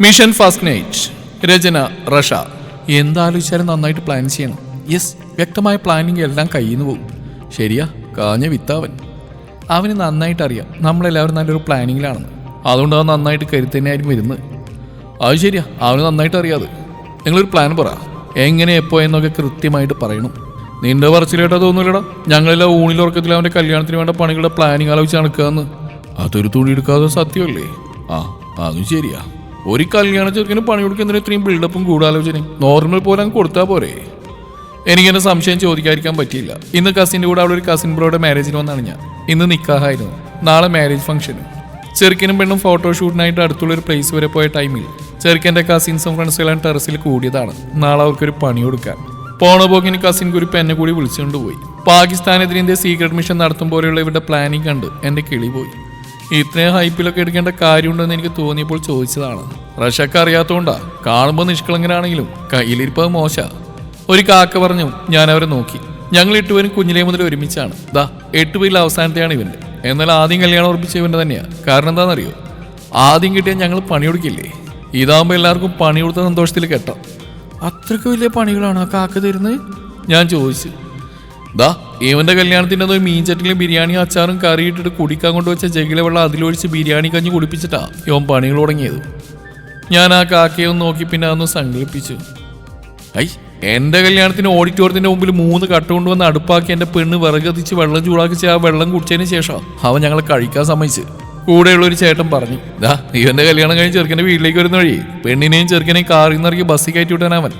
Mission fast night രചന റഷ. എന്താലോചിച്ചാലും നന്നായിട്ട് പ്ലാൻ ചെയ്യണം. യെസ് വ്യക്തമായ പ്ലാനിങ് എല്ലാം കയ്യിൽ നിന്ന് പോകും. ശരിയാ കാഞ്ഞ വിത്താവൻ. അവന് നന്നായിട്ട് അറിയാം. നമ്മളെല്ലാവരും നല്ലൊരു പ്ലാനിങ്ങിലാണെന്ന് അതുകൊണ്ട് അവൻ നന്നായിട്ട് കരുതി തന്നെയായിരിക്കും വരുന്നത്. അത് ശരിയാ അവന് നന്നായിട്ട് അറിയാതെ. നിങ്ങളൊരു പ്ലാൻ പറ. എങ്ങനെ എപ്പോ എന്നൊക്കെ കൃത്യമായിട്ട് പറയണം. നിന്റെ പറച്ചിലേട്ടാ തോന്നുന്നില്ലടാ. ഞങ്ങളെല്ലാം ഊണിലുറക്കത്തിൽ അവന്റെ കല്യാണത്തിന് വേണ്ട പണികളുടെ പ്ലാനിങ് ആലോചിച്ച് നടക്കാന്ന്. അതൊരു തുണി എടുക്കാതെ സത്യമല്ലേ? ആ അതും ശരിയാ. ഒരു കല്യാണ ചെറുക്കിന് പണി കൊടുക്കുന്നതിന് ഇത്രയും ബിൽഡപ്പും ഗൂഢാലോചനയും? നോർമൽ പോലെ അങ്ങ് കൊടുത്താൽ പോരെ. എനിക്കെന്നെ സംശയം ചോദിക്കാതിരിക്കാൻ പറ്റിയില്ല. ഇന്ന് കസിന്റെ കൂടെ അവിടെ ഒരു കസിൻ ബ്രോയുടെ മാരേജിന് വന്നാണ് ഞാൻ. ഇന്ന് നിക്കാഹായിരുന്നു. നാളെ മാരേജ് ഫംഗ്ഷനും ചെറുക്കനും പെണ്ണും ഫോട്ടോഷൂട്ടിനായിട്ട് അടുത്തുള്ള ഒരു പ്ലേസ് വരെ പോയ ടൈമിൽ ചെറുക്കന്റെ കസിൻസും ഫ്രണ്ട്സുകളും ടെറസിൽ കൂടിയതാണ്. നാളെ അവർക്കൊരു പണി കൊടുക്കാൻ. പോണ പോക്കിന് കസിൻ കുരിപ്പ് കൂടി വിളിച്ചുകൊണ്ട് പോയി. പാകിസ്ഥാനെതിരെ സീക്രട്ട് മിഷൻ നടത്തും പോലെയുള്ള ഇവരുടെ പ്ലാനിങ് കണ്ട് എന്റെ കിളി പോയി. ഇത്രയും ഹൈപ്പിലൊക്കെ എടുക്കേണ്ട കാര്യമുണ്ടെന്ന് എനിക്ക് തോന്നിയപ്പോൾ ചോദിച്ചതാണ്. റഷക്ക് അറിയാത്തോണ്ടാ കാണുമ്പോൾ നിഷ്കളങ്കനാണെങ്കിലും കയ്യിലിരിപ്പത് മോശ. ഒരു കാക്ക പറഞ്ഞു ഞാൻ അവരെ നോക്കി. ഞങ്ങൾ എട്ടുപേരും കുഞ്ഞിലേ മുതൽ ഒരുമിച്ചാണ്. ദാ എട്ടുപേരിൽ അവസാനത്തെയാണ് ഇവന്റെ എന്നാൽ ആദ്യം കല്യാണം ഉറപ്പിച്ച ഇവന്റെ തന്നെയാ. കാരണം എന്താണെന്നറിയോ? ആദ്യം കിട്ടിയാൽ ഞങ്ങൾ പണിയെടുക്കില്ലേ ഇതാകുമ്പോൾ എല്ലാവർക്കും പണി കൊടുത്ത സന്തോഷത്തിൽ കെട്ടാം. അത്രയ്ക്ക് വലിയ പണികളാണ് ആ കാക്ക തരുന്നത്? ഞാൻ ചോദിച്ചു. ദാ ഇവന്റെ കല്യാണത്തിന്റെ അന്ന് ഒരു മീൻചട്ടിലും ബിരിയാണി അച്ചാറും കറി ഇട്ടിട്ട് കുടിക്കാൻ കൊണ്ടുവച്ച ജഗിലെ വെള്ളം അതിലൊഴിച്ച് ബിരിയാണി കഞ്ഞി കുടിപ്പിച്ചിട്ടാ ഇവൻ പണികൾ തുടങ്ങിയത്. ഞാൻ ആ കാക്കയെ ഒന്ന് നോക്കി പിന്നെ അതൊന്ന് സങ്കല്പിച്ചു. ഐ എന്റെ കല്യാണത്തിന് ഓഡിറ്റോറിയത്തിന്റെ മുമ്പിൽ മൂന്ന് കട്ട കൊണ്ടുവന്ന് അടുപ്പാക്കി എന്റെ പെണ്ണ് വിറകത്തിച്ച് വെള്ളം ചൂടാക്കിച്ച് ആ വെള്ളം കുടിച്ചതിന് ശേഷം അവൻ ഞങ്ങളെ കഴിക്കാൻ സമ്മതിച്ച്. കൂടെയുള്ള ഒരു ചേട്ടൻ പറഞ്ഞു ദാ ഇവന്റെ കല്യാണം കഴിഞ്ഞ് ചെറുക്കന്റെ വീട്ടിലേക്ക് വരുന്ന വഴി പെണ്ണിനെയും ചെറുക്കനെയും കാറിൽ നിന്ന് ഇറക്കി ബസ്സിൽ കയറ്റി വിട്ടാൻ അവൻ.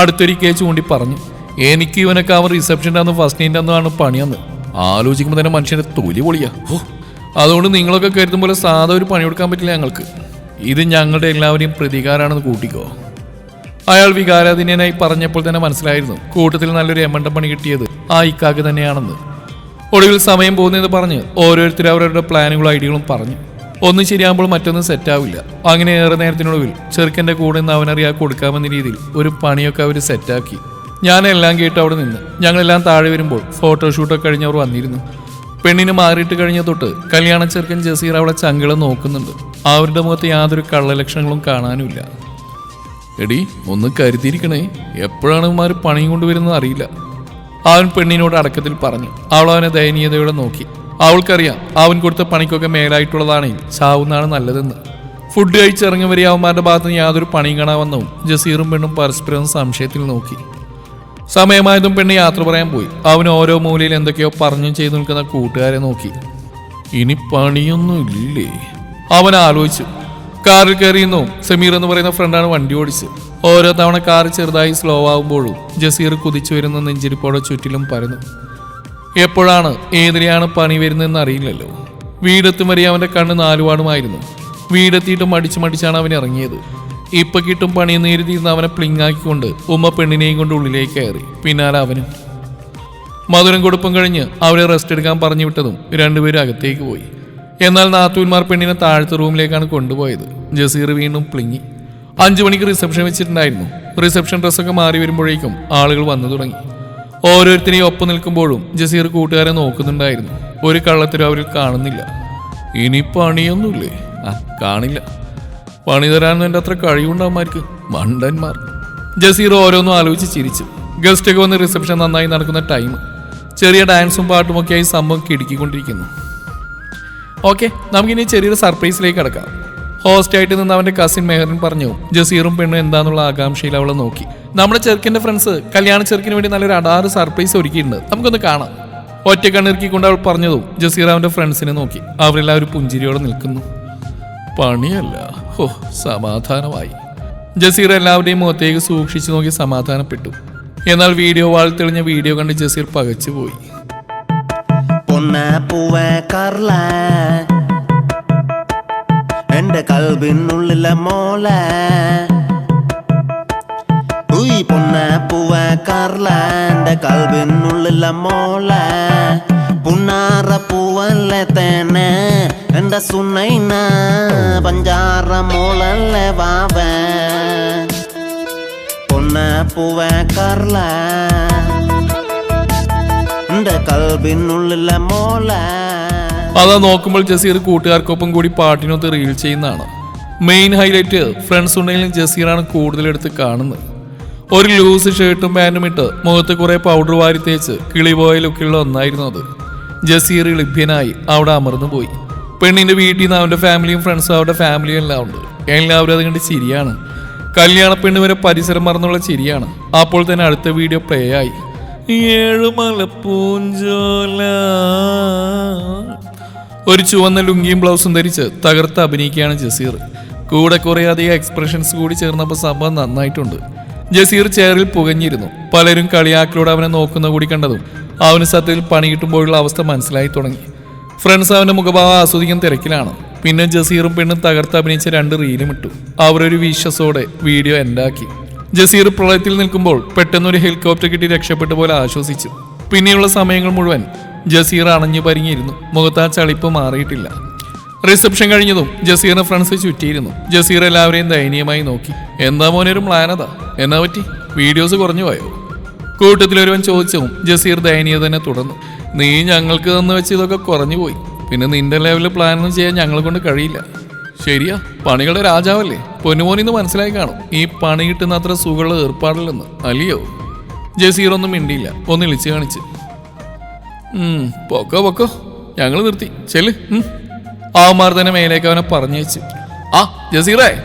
അടുത്തൊരിക്കേ ചൂണ്ടി പറഞ്ഞു എനിക്ക് ഇവനൊക്കെ അവൻ റിസപ്ഷന്റെ അന്ന് ഫസ്റ്റ് നൈറ്റ് അന്നാണ് പണിയെന്ന്. ആലോചിക്കുമ്പോൾ തന്നെ മനുഷ്യന്റെ തൊലി പൊളിയാ. ഓ അതുകൊണ്ട് നിങ്ങളൊക്കെ കരുതും പോലെ സാധാ ഒരു പണി കൊടുക്കാൻ പറ്റില്ല ഞങ്ങൾക്ക്. ഇത് ഞങ്ങളുടെ എല്ലാവരെയും പ്രതികാരമാണെന്ന് കൂട്ടിക്കോ. അയാൾ വികാരാധീനനായി പറഞ്ഞപ്പോൾ തന്നെ മനസ്സിലായിരുന്നു കൂട്ടത്തിൽ നല്ലൊരു എമണ്ട പണി കിട്ടിയത് ആ ഇക്കാക്ക് തന്നെയാണെന്ന്. ഒടുവിൽ സമയം പോകുന്നതെന്ന് പറഞ്ഞ് ഓരോരുത്തരും അവരവരുടെ പ്ലാനുകളും ഐഡിയകളും പറഞ്ഞു. ഒന്ന് ശരിയാകുമ്പോൾ മറ്റൊന്നും സെറ്റാവില്ല അങ്ങനെ ഏറെ നേരത്തിനൊടുവിൽ ചെറുക്കന്റെ കൂടെ നിന്ന് അവനറിയാ കൊടുക്കാമെന്ന രീതിയിൽ ഒരു പണിയൊക്കെ അവർ സെറ്റാക്കി ഞാനെല്ലാം കേട്ട് അവിടെ നിന്ന്. ഞങ്ങളെല്ലാം താഴെ വരുമ്പോൾ ഫോട്ടോഷൂട്ടൊക്കെ കഴിഞ്ഞ് അവർ വന്നിരുന്നു. പെണ്ണിന് മാറിയിട്ട് കഴിഞ്ഞ തൊട്ട് കല്യാണ ചെറുക്കൻ ജസീർ അവളെ ചങ്കിളം നോക്കുന്നുണ്ട്. അവരുടെ മുഖത്ത് യാതൊരു കള്ളലക്ഷണങ്ങളും കാണാനുമില്ല. എടി ഒന്ന് കരുതിയിരിക്കണേ എപ്പോഴാണ് ഇവന്മാർ പണിയും കൊണ്ടുവരുന്നത് അറിയില്ല. അവൻ പെണ്ണിനോട് അടക്കത്തിൽ പറഞ്ഞു. അവൾ അവനെ ദയനീയതയോടെ നോക്കി. അവൾക്കറിയാം അവൻ കൊടുത്ത പണിക്കൊക്കെ മേലായിട്ടുള്ളതാണെങ്കിൽ ചാവുന്നതാണ് നല്ലതെന്ന്. ഫുഡ് കഴിച്ചിറങ്ങി വരെ അവന്മാരുടെ ഭാഗത്ത് യാതൊരു പണിയും കാണാമെന്നും ജസീറും പെണ്ണും പരസ്പരം സംശയത്തിൽ നോക്കി. സമയമായതും പെണ്ണ് യാത്ര പറയാൻ പോയി. അവൻ ഓരോ മൂലയിൽ എന്തൊക്കെയോ പറഞ്ഞു ചെയ്തു നിൽക്കുന്ന കൂട്ടുകാരെ നോക്കി. ഇനി പണിയൊന്നും ഇല്ലേ? അവൻ ആലോചിച്ചു. കാറിൽ കയറിയുന്നു സമീർ എന്ന് പറയുന്ന ഫ്രണ്ടാണ് വണ്ടി ഓടിച്ച് ഓരോ തവണ കാർ ചെറുതായി സ്ലോ ആകുമ്പോഴും ജസീർ കുതിച്ചു വരുന്ന നെഞ്ചിരിപ്പോടെ ചുറ്റിലും പരന്നു. എപ്പോഴാണ് ഏതിനെയാണ് പണി വരുന്നതെന്ന് അറിയില്ലല്ലോ. വീടെത്തും വരെ അവന്റെ കണ്ണ് നാലുപാടുമായിരുന്നു വീടെത്തിയിട്ട് മടിച്ചു മടിച്ചാണ് അവൻ ഇറങ്ങിയത്. ഇപ്പൊ കിട്ടും പണിയെന്ന് എഴുതിയിരുന്ന അവനെ പ്ലിങ്ങാക്കിക്കൊണ്ട് ഉമ്മ പെണ്ണിനെയും കൊണ്ട് ഉള്ളിലേക്ക് കയറി. പിന്നാലെ അവനും മധുരം കൊടുപ്പം കഴിഞ്ഞ് അവരെ റെസ്റ്റ് എടുക്കാൻ പറഞ്ഞു വിട്ടതും രണ്ടുപേരും അകത്തേക്ക് പോയി. എന്നാൽ നാത്തൂന്മാർ പെണ്ണിനെ താഴത്തെ റൂമിലേക്കാണ് കൊണ്ടുപോയത്. ജസീർ വീണ്ടും പ്ലിങ്ങി അഞ്ചു മണിക്ക് റിസപ്ഷൻ വെച്ചിട്ടുണ്ടായിരുന്നു. റിസപ്ഷൻ ഡ്രസ്സൊക്കെ മാറി വരുമ്പോഴേക്കും ആളുകൾ വന്നു തുടങ്ങി. ഓരോരുത്തരെയും ഒപ്പം നിൽക്കുമ്പോഴും ജസീർ കൂട്ടുകാരെ നോക്കുന്നുണ്ടായിരുന്നു. ഒരു കള്ളത്തിലും അവരിൽ കാണുന്നില്ല. ഇനി പണിയൊന്നുമില്ലേ? ആ കാണില്ല. പണി തരാനൊന്നും എന്റെ അത്ര കഴിവുണ്ടാവുമാർക്ക് മണ്ടന്മാർ. ജസീർ ഓരോന്നും ആലോചിച്ച് ചിരിച്ചു. ഗസ്റ്റൊക്കെ വന്ന് റിസപ്ഷൻ നന്നായി നടക്കുന്ന ടൈം ചെറിയ ഡാൻസും പാട്ടുമൊക്കെയായി സംഭവം കിടുക്കിക്കൊണ്ടിരിക്കുന്നു. ഓക്കെ നമുക്കിനി ചെറിയൊരു സർപ്രൈസിലേക്ക് കിടക്കാം. ഹോസ്റ്റായിട്ട് നിന്ന് അവന്റെ കസിൻ മെഹറിൻ പറഞ്ഞു ജസീറും പെണ്ണും എന്താന്നുള്ള ആകാംക്ഷയിൽ അവളെ നോക്കി. നമ്മുടെ ചെറുക്കിന്റെ ഫ്രണ്ട്സ് കല്യാണ ചെറുക്കിന് വേണ്ടി നല്ലൊരു അടാറ് സർപ്രൈസ് ഒരുക്കിയിട്ടുണ്ട്. നമുക്കൊന്ന് കാണാം. ഒറ്റ കണ്ണിറുക്കിക്കൊണ്ട് അവൾ പറഞ്ഞതും ജസീർ അവന്റെ ഫ്രണ്ട്സിനെ നോക്കി. അവരെല്ലാം ഒരു പുഞ്ചിരിയോടെ നിൽക്കുന്നു. പണിയല്ല. ഹോ സമാധാനമായി. ജസീർ എല്ലാവരുടെയും മുഖത്തേക്ക് സൂക്ഷിച്ചു നോക്കി സമാധാനപ്പെട്ടു. എന്നാൽ വീഡിയോ വാൾ തെളിഞ്ഞ വീഡിയോ കണ്ട് ജസീർ പകച്ചുപോയി എന്റെ കൽവിനുള്ളിലെ മോള. ഉയ് പൊന്ന പൂവ കർല എന്റെ കൽവിനുള്ളിലെ മോള. പുണ്ണാറ പൂവല്ലേ തേനെ? എന്റെ സുന്നൈന പഞ്ചാറ മോളല്ല വാവ? പൊന്ന പൂവ കർല എന്റെ കൽവിനുള്ളിലെ മോള. അതാ നോക്കുമ്പോൾ ജസീർ കൂട്ടുകാർക്കൊപ്പം കൂടി പാട്ടിനൊത്ത് റീൽ ചെയ്യുന്നതാണ്. മെയിൻ ഹൈലൈറ്റ് ഫ്രണ്ട്സ് ഉണ്ടെങ്കിലും ജസീറാണ് കൂടുതലെടുത്ത് കാണുന്നത്. ഒരു ലൂസ് ഷർട്ടും പാന്റും ഇട്ട് മുഖത്ത് കുറേ പൗഡർ വാരി തേച്ച് കിളിപോയ ലുക്കിലുള്ള ഒന്നായിരുന്നു അത്. ജസീർ ലഭ്യനായി അവിടെ അമർന്നു പോയി. പെണ്ണിന്റെ വീട്ടിൽ നിന്ന് അവന്റെ ഫാമിലിയും ഫ്രണ്ട്സും അവരുടെ ഫാമിലിയും എല്ലാം ഉണ്ട്. എല്ലാവരും അത് ചിരിയാണ്. കല്യാണ പെണ്ണ് വരെ പരിസരം മറന്നുള്ള ചിരിയാണ്. അപ്പോൾ തന്നെ അടുത്ത വീഡിയോ പ്ലേ ആയി. ഏഴുമല ഒരു ചുവന്ന ലുങ്കിയും ബ്ലൗസും ധരിച്ച് തകർത്ത് അഭിനയിക്കുകയാണ് ജസീർ. കൂടെ കുറെ അധികം എക്സ്പ്രഷൻസ് കൂടി ചേർന്നപ്പോൾ സംഭവം നന്നായിട്ടുണ്ട്. ജസീർ ചെയറിൽ പുകഞ്ഞിരുന്നു. പലരും കളിയാക്കിലൂടെ അവനെ നോക്കുന്ന കൂടി കണ്ടതും അവന് സത്യത്തിൽ പണി കിട്ടുമ്പോഴുള്ള അവസ്ഥ മനസ്സിലായി തുടങ്ങി. ഫ്രണ്ട്സ് അവന്റെ മുഖഭാവം ആസ്വദിക്കാൻ തിരക്കിലാണ്. പിന്നെ ജസീറും പെണ്ണും തകർത്ത് അഭിനയിച്ച രണ്ട് റീലും ഇട്ടു. അവരൊരു വിശ്വസോടെ വീഡിയോ എൻഡാക്കി. ജസീർ പ്രളയത്തിൽ നിൽക്കുമ്പോൾ പെട്ടെന്ന് ഒരു ഹെലികോപ്റ്റർ കിട്ടി രക്ഷപ്പെട്ട പോലെ ആശ്വസിച്ചു. പിന്നെയുള്ള സമയങ്ങൾ മുഴുവൻ ജസീർ അണഞ്ഞു പരിങ്ങിയിരുന്നു. മുഖത്ത് ആ ചളിപ്പ് മാറിയിട്ടില്ല. റിസപ്ഷൻ കഴിഞ്ഞതും ജസീറിന്റെ ഫ്രണ്ട്സ് ചുറ്റിയിരുന്നു. ജസീർ എല്ലാവരെയും ദയനീയമായി നോക്കി. എന്താ മോനൊരു പ്ലാനതാ എന്നാ പറ്റി? വീഡിയോസ് കുറഞ്ഞു പോയോ? കൂട്ടത്തിലൊരുവൻ ചോദിച്ചതും ജസീർ ദയനീയ തന്നെ തുടർന്നു. നീ ഞങ്ങൾക്ക് തന്നു വെച്ച് ഇതൊക്കെ കുറഞ്ഞു പോയി. പിന്നെ നിന്റെ ലെവലിൽ പ്ലാനൊന്നും ചെയ്യാൻ ഞങ്ങളെ കൊണ്ട് കഴിയില്ല. ശരിയാ പണികളുടെ രാജാവല്ലേ? പൊന്നുമോനിന്ന് മനസ്സിലായി കാണും. ഈ പണി കിട്ടുന്ന അത്ര സുഖമുള്ള ഏർപ്പാടില്ലെന്ന്. അല്ലയോ? ജസീർ ഒന്നും മിണ്ടിയില്ല. ഒന്ന് ഇളിച്ചു കാണിച്ച്. പൊക്കോ പൊക്കോ. ഞങ്ങൾ നിർത്തി. ചെല്ല്. ഉം. അവന്മാർ തന്നെ മേലേക്ക് അവനെ പറഞ്ഞു വെച്ചു ആ ജസീറേ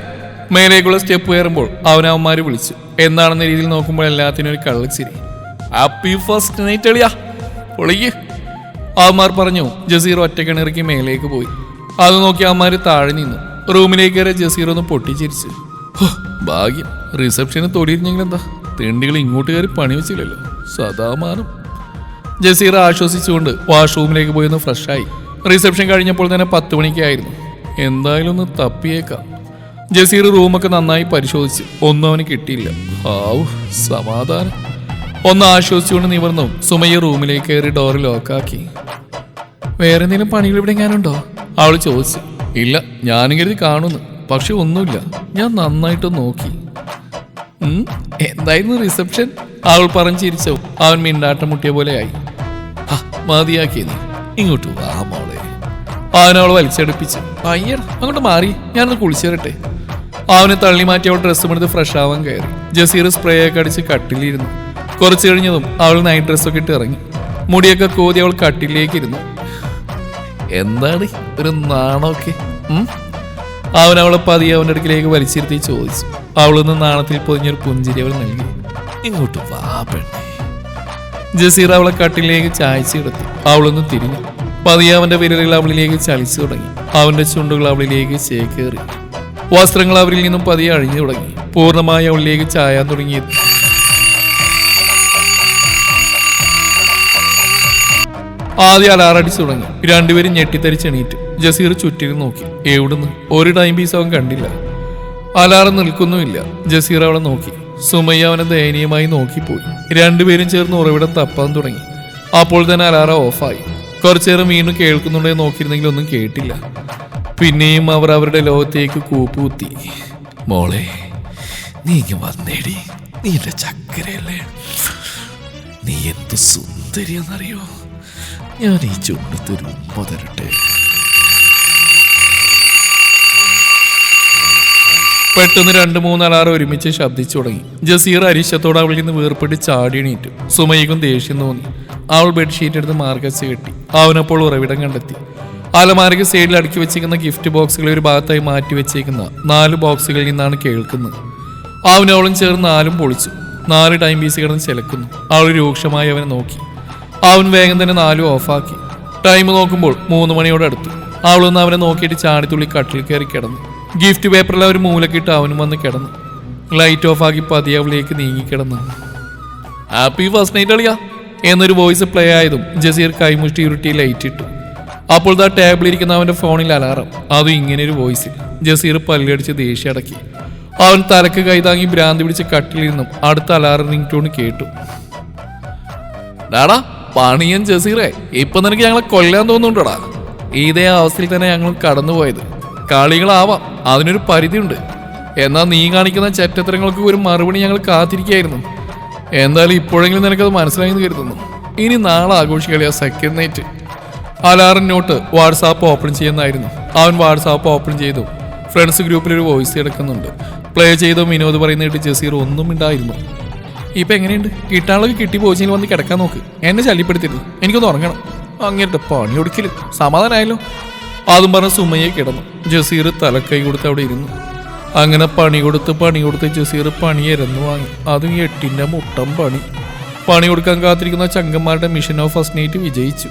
മേലേക്കുള്ള സ്റ്റെപ്പ് കയറുമ്പോൾ അവനവന്മാർ വിളിച്ചു. എന്താണെന്ന രീതിയിൽ നോക്കുമ്പോൾ എല്ലാത്തിനും ഒരു കള്ളച്ചിരി. ഹാപ്പി ഫസ്റ്റ് നൈറ്റ് എളിയാ ഒളിക്ക് അവന്മാർ പറഞ്ഞു ജസീർ ഒറ്റക്കിണിറക്കി മേലേക്ക് പോയി. അത് നോക്കി അവന്മാർ താഴെ നിന്നു. റൂമിലേക്ക് കയറി ജസീർ ഒന്ന് പൊട്ടിച്ചിരിച്ചു. ഭാഗ്യം. റിസപ്ഷന് തൊടിയിരുന്നെങ്കിൽ എന്താ? തിണ്ടികൾ ഇങ്ങോട്ട് കയറി പണി വെച്ചില്ലല്ലോ. സദാമാനം ജസീർ ആശ്വസിച്ചുകൊണ്ട് വാഷ്റൂമിലേക്ക് പോയി ഒന്ന് ഫ്രഷായി. റിസപ്ഷൻ കഴിഞ്ഞപ്പോൾ തന്നെ പത്ത് മണിക്കായിരുന്നു. എന്തായാലും ഒന്ന് തപ്പിയേക്കാം. ജസീർ റൂമൊക്കെ നന്നായി പരിശോധിച്ച് ഒന്നും അവന് കിട്ടിയില്ല. ഹാവ് സമാധാനം. ഒന്ന് ആശ്വസിച്ചുകൊണ്ട് നിവർന്നു. സുമയ്യ റൂമിലേക്ക് കയറി ഡോറ് ലോക്കാക്കി വേറെ എന്തെങ്കിലും പണികൾ ഇവിടെ ഞാനുണ്ടോ അവൾ ചോദിച്ചു. ഇല്ല ഞാനും കരുതി കാണുന്നു. പക്ഷെ ഒന്നുമില്ല. ഞാൻ നന്നായിട്ട് നോക്കി. എന്തായിരുന്നു റിസപ്ഷൻ? അവൾ പറഞ്ഞു ചിരിച്ചു. അവൻ മിണ്ടാട്ടം മുട്ടിയ പോലെയായി ആയി. മതിയാക്കി നീ. ഇങ്ങോട്ട് വാ മോളെ. അവനവൾ വലിച്ചെടുപ്പിച്ചു. അയ്യർ അങ്ങോട്ട് മാറി. ഞാനൊന്ന് കുളിച്ചേരട്ടെ. അവനെ തള്ളി മാറ്റി അവൾ ഡ്രസ്സും എടുത്ത് ഫ്രഷ് ആവാൻ കയറി. ജസീർ സ്പ്രേ ഒക്കെ അടിച്ച് കട്ടിലിരുന്നു. കുറച്ച് കഴിഞ്ഞതും അവൾ നൈറ്റ് ഡ്രസ്സൊക്കെ ഇട്ട് ഇറങ്ങി. മുടിയൊക്കെ കോതി അവൾ കട്ടിലേക്ക് ഇരുന്നു. എന്താണ് ഒരു നാണമൊക്കെ? അവൻ അവളെ പതിയെ അവന്റെ അടുക്കിലേക്ക് വലിച്ചിരുത്തി ചോദിച്ചു. അവളൊന്ന് നാണത്തിൽ പൊതിഞ്ഞൊരു പുഞ്ചിരി അവൾ നൽകി. ഇങ്ങോട്ട് വാ പെണ്ണേ. ജസീർ അവളെ കട്ടിലേക്ക് ചായച്ചെടുത്തു അവളൊന്ന് തിരിഞ്ഞു. പതിയെ അവന്റെ വിരലുകൾ അവളിലേക്ക് ചലിച്ചു തുടങ്ങി. അവന്റെ ചുണ്ടുകൾ അവളിലേക്ക് ചേക്കേറി. വസ്ത്രങ്ങൾ അവരിൽ നിന്നും പതിയെ അഴിഞ്ഞു തുടങ്ങി. പൂർണമായ ഉള്ളിലേക്ക് ചായാൻ തുടങ്ങി ആദ്യം അലാറടിച്ചു തുടങ്ങി. രണ്ടുപേരും ഞെട്ടിത്തരിച്ചെണീറ്റു ജസീർ ചുറ്റിനും നോക്കി. എവിടുന്ന്? ഒരു ടൈം പീസ് അവൻ കണ്ടില്ല. അലാറം നിൽക്കുന്നുമില്ല. ജസീർ അവളെ നോക്കി. സുമയ്യ അവനെ ദയനീയമായി നോക്കിപ്പോയി. രണ്ടുപേരും ചേർന്ന് ഉറവിടം തപ്പാൻ തുടങ്ങി. അപ്പോൾ തന്നെ അലാറം ഓഫായി കുറച്ചേരം വീണ്ടും കേൾക്കുന്നുണ്ടേ നോക്കിയിരുന്നെങ്കിൽ ഒന്നും കേട്ടില്ല. പിന്നെയും അവർ അവരുടെ ലോകത്തേക്ക് കൂപ്പുകുത്തി. മോളെ നീ ഇങ്ങ് വന്നേടി. നീ എന്റെ ചക്കരയല്ലേ. നീ എന്ത് സുന്ദരിയെന്നറിയോ ഞാൻ ഈ ചുണ്ടത്തൊരു ഉമ്മ തരട്ടെ. പെട്ടെന്ന് രണ്ട് മൂന്നാളാർ ഒരുമിച്ച് ശബ്ദിച്ചു തുടങ്ങി. ജസീർ അരിശത്തോട് അവളിൽ നിന്ന് വേർപ്പെട്ട് ചാടി എണീറ്റു. സുമയ്ക്കും ദേഷ്യം തോന്നി. അവൾ ബെഡ്ഷീറ്റ് എടുത്ത് മാർഗസ് കെട്ടി. അവനപ്പോൾ ഉറവിടം കണ്ടെത്തി. അലമാരയ്ക്ക് സൈഡിൽ അടുക്കി വെച്ചിരിക്കുന്ന ഗിഫ്റ്റ് ബോക്സുകളെ ഒരു ഭാഗത്തായി മാറ്റി വെച്ചേക്കുന്ന. നാല് ബോക്സുകളിൽ നിന്നാണ് കേൾക്കുന്നത്. അവനവളും ചേർന്ന് നാലും പൊളിച്ചു. നാല് ടൈം പീസ് കിടന്ന് ചിലക്കുന്നു. അവൾ രൂക്ഷമായി അവനെ നോക്കി. അവൻ വേഗം തന്നെ നാലും ഓഫാക്കി ടൈം നോക്കുമ്പോൾ മൂന്ന് മണിയോടെ അടുത്തു. അവളൊന്ന് അവനെ നോക്കിയിട്ട് ചാടിത്തുള്ളി കട്ടിൽ കയറി കിടന്നു. ഗിഫ്റ്റ് പേപ്പറിൽ അവർ മൂലക്കിട്ട് അവനും വന്ന് കിടന്നു. ലൈറ്റ് ഓഫ് ആക്കി പതിയെ അവളിലേക്ക് നീങ്ങിക്കിടന്നു ഹാപ്പി ഫസ്റ്റ് നൈറ്റ് അളിയാ. എന്നൊരു വോയിസ് പ്ലേ ആയതും ജസീർ കൈമുഷ്ടി ഉരുട്ടി ലൈറ്റ് ഇട്ടു. അപ്പോൾ ദാ ടേബിളിൽ ഇരിക്കുന്ന അവന്റെ ഫോണിൽ അലാറം. അതും ഇങ്ങനെ ഒരു വോയിസിൽ. ജസീർ പല്ലടിച്ച് ദേഷ്യം അടക്കി. അവൻ തലക്ക് കൈതാങ്ങി ഭ്രാന്തി പിടിച്ച് കട്ടിലിരുന്നും അടുത്ത അലാറം റിംഗ് ടോൺ കേട്ടു. ഡാടാ പണിയൻ ജസീറെ ഇപ്പൊ നിനക്ക് ഞങ്ങളെ കൊല്ലാൻ തോന്നുന്നുണ്ടോടാ? ഇതേ അവസ്ഥയിൽ തന്നെ ഞങ്ങൾ കടന്നുപോയത്. കളികളാവാം അതിനൊരു പരിധിയുണ്ട്. എന്നാൽ നീ കാണിക്കുന്ന ചറ്റത്തരങ്ങൾക്ക് ഒരു മറുപടി ഞങ്ങൾ കാത്തിരിക്കുകയായിരുന്നു. എന്തായാലും ഇപ്പോഴെങ്കിലും നിനക്കത് മനസ്സിലായെന്ന് കരുതുന്നു. ഇനി നാളെ ആഘോഷിക്കളിയാ സെക്കൻഡ് നൈറ്റ് അലാറം നോട്ട് വാട്സാപ്പ് ഓപ്പൺ ചെയ്യുന്നതായിരുന്നു. അവൻ വാട്സാപ്പ് ഓപ്പൺ ചെയ്തു. ഫ്രണ്ട്സ് ഗ്രൂപ്പിൽ ഒരു വോയിസ് കിടക്കുന്നുണ്ട്. പ്ലേ ചെയ്തു വിനോദ് പറയുന്നതായിട്ട് ജസീർ ഒന്നും ഉണ്ടായിരുന്നു ഇപ്പം എങ്ങനെയുണ്ട്? കിട്ടാനുള്ളത് കിട്ടി പോച്ചിൽ വന്ന് കിടക്കാൻ നോക്ക്. എന്നെ ശല്യപ്പെടുത്തരുത്. എനിക്കൊന്ന് ഉറങ്ങണം. അങ്ങനത്തെ പണി ഒടുക്കിൽ. സമാധാനമായല്ലോ അതും പറഞ്ഞ സുമയെ കിടന്നു. ജസീർ തലക്കൈ കൊടുത്ത് അവിടെ ഇരുന്നു. അങ്ങനെ പണി കൊടുത്ത് പണി കൊടുത്ത് ജസീർ പണി എരന്നു വാങ്ങി. അതും എട്ടിന്റെ മുട്ടം പണി. പണി കൊടുക്കാൻ കാത്തിരിക്കുന്ന ചങ്കന്മാരുടെ മിഷൻ ഓഫ് ഫസ്റ്റ് നൈറ്റ് വിജയിച്ചു.